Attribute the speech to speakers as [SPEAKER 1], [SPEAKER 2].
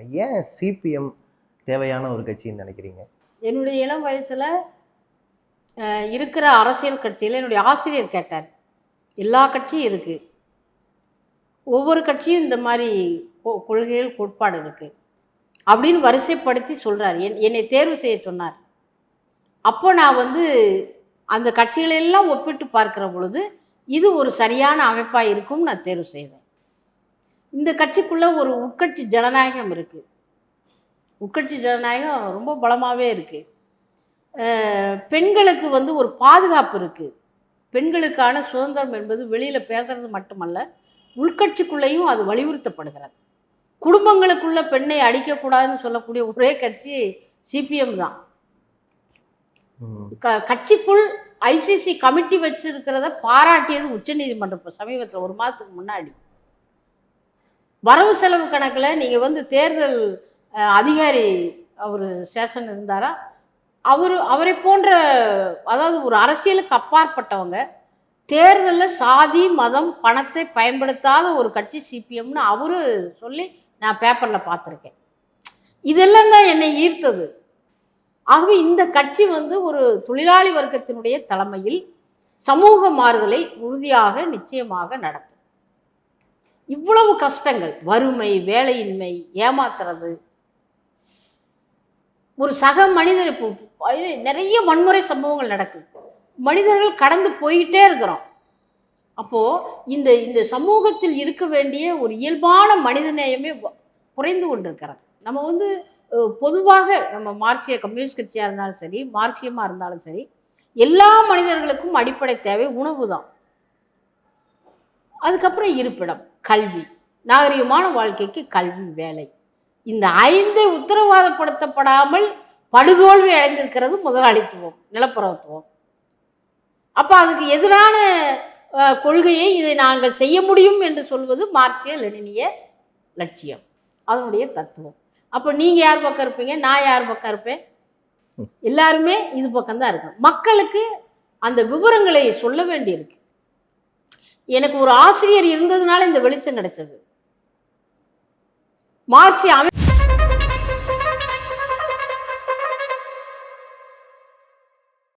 [SPEAKER 1] சொல்றாங்க ஏன் சிபிஎம் தேவையான ஒரு கட்சின்னு நினைக்கிறீங்க?
[SPEAKER 2] என்னுடைய இளம் வயசில் இருக்கிற அரசியல் கட்சியில் என்னுடைய ஆசிரியர் கேட்டார். எல்லா கட்சியும் இருக்குது ஒவ்வொரு கட்சியும் இந்த மாதிரி கொ- கொள்கைகள் கோட்பாடு இருக்குது அப்படின்னு வரிசைப்படுத்தி சொல்கிறார் என் என்னை தேர்வு செய்ய சொன்னார். அப்போ நான் வந்து அந்த கட்சிகளெல்லாம் ஒப்பிட்டு பார்க்குற பொழுது இது ஒரு சரியான அமைப்பாக இருக்கும் நான் தேர்வு செய்வேன். இந்த கட்சிக்குள்ளே ஒரு உட்கட்சி ஜனநாயகம் இருக்குது உட்கட்சி ஜனநாயகம் ரொம்ப பலமாகவே இருக்குது பெண்களுக்கு வந்து ஒரு பாதுகாப்பு இருக்குது பெண்களுக்கான சுதந்திரம் என்பது வெளியில் பேசுறது மட்டுமல்ல உள்கட்சிக்குள்ளேயும் அது வலியுறுத்தப்படுகிறது. குடும்பங்களுக்குள்ள பெண்ணை அடிக்கக்கூடாதுன்னு சொல்லக்கூடிய ஒரே கட்சி சிபிஎம் தான். க கட்சிக்குள் ஐசிசி கமிட்டி வச்சிருக்கிறத பாராட்டியது உச்சநீதிமன்றம் இப்போ சமீபத்தில் ஒரு மாதத்துக்கு முன்னாடி. வரவு செலவு கணக்கில் நீங்கள் வந்து தேர்தல் அதிகாரி அவர் சேஷன் இருந்தாரா? அவர் அவரை போன்ற அதாவது ஒரு அரசியலுக்கு அப்பாற்பட்டவங்க தேர்தலில் சாதி மதம் பணத்தை பயன்படுத்தாத ஒரு கட்சி சிபிஎம்னு அவரு சொல்லி நான் பேப்பரில் பார்த்துருக்கேன். இதெல்லாம் தான் என்னை ஈர்த்தது. ஆகவே இந்த கட்சி வந்து ஒரு தொழிலாளி வர்க்கத்தினுடைய தலைமையில் சமூக மாறுதலை உறுதியாக நிச்சயமாக நடக்கும் இவ்வளவு கஷ்டங்கள். வறுமை வேலையின்மை ஏமாத்துறது. ஒரு சக மனிதர் இப்போ நிறைய வன்முறை சம்பவங்கள் நடக்குது மனிதர்கள் கடந்து போய்கிட்டே இருக்கிறோம். அப்போது இந்த இந்த சமூகத்தில் இருக்க வேண்டிய ஒரு இயல்பான மனிதநேயமே குறைந்து கொண்டிருக்கிறது நம்ம வந்து பொதுவாக நம்ம மார்க்சிய கம்யூனிஸ்ட் கட்சியாக இருந்தாலும் சரி மார்க்சியமாக இருந்தாலும் சரி எல்லா மனிதர்களுக்கும் அடிப்படை தேவை உணவு தான். அதுக்கப்புறம் இருப்பிடம் கல்வி. நாகரிகமான வாழ்க்கைக்கு கல்வி வேலை. இந்த ஐந்து உத்தரவாதப்படுத்தப்படாமல் படுதோல்வி அடைந்திருக்கிறது முதலாளித்துவம் நிலப்பரத்துவம் அப்போ அதுக்கு எதிரான கொள்கையை இதை நாங்கள் செய்ய முடியும் என்று சொல்வது மார்க்சிய லெனினிய லட்சியம். அதனுடைய தத்துவம். அப்போ நீங்கள் யார் பக்கம் இருப்பீங்க? நான் யார் பக்கம் இருப்பேன்? எல்லாருமே இது பக்கம்தான் இருக்கும் மக்களுக்கு அந்த விவரங்களை சொல்ல வேண்டியிருக்கு. எனக்கு ஒரு ஆசிரியர் இருந்ததுனால இந்த வெளிச்சம் கிடைச்சது. மார்க்சிய அமை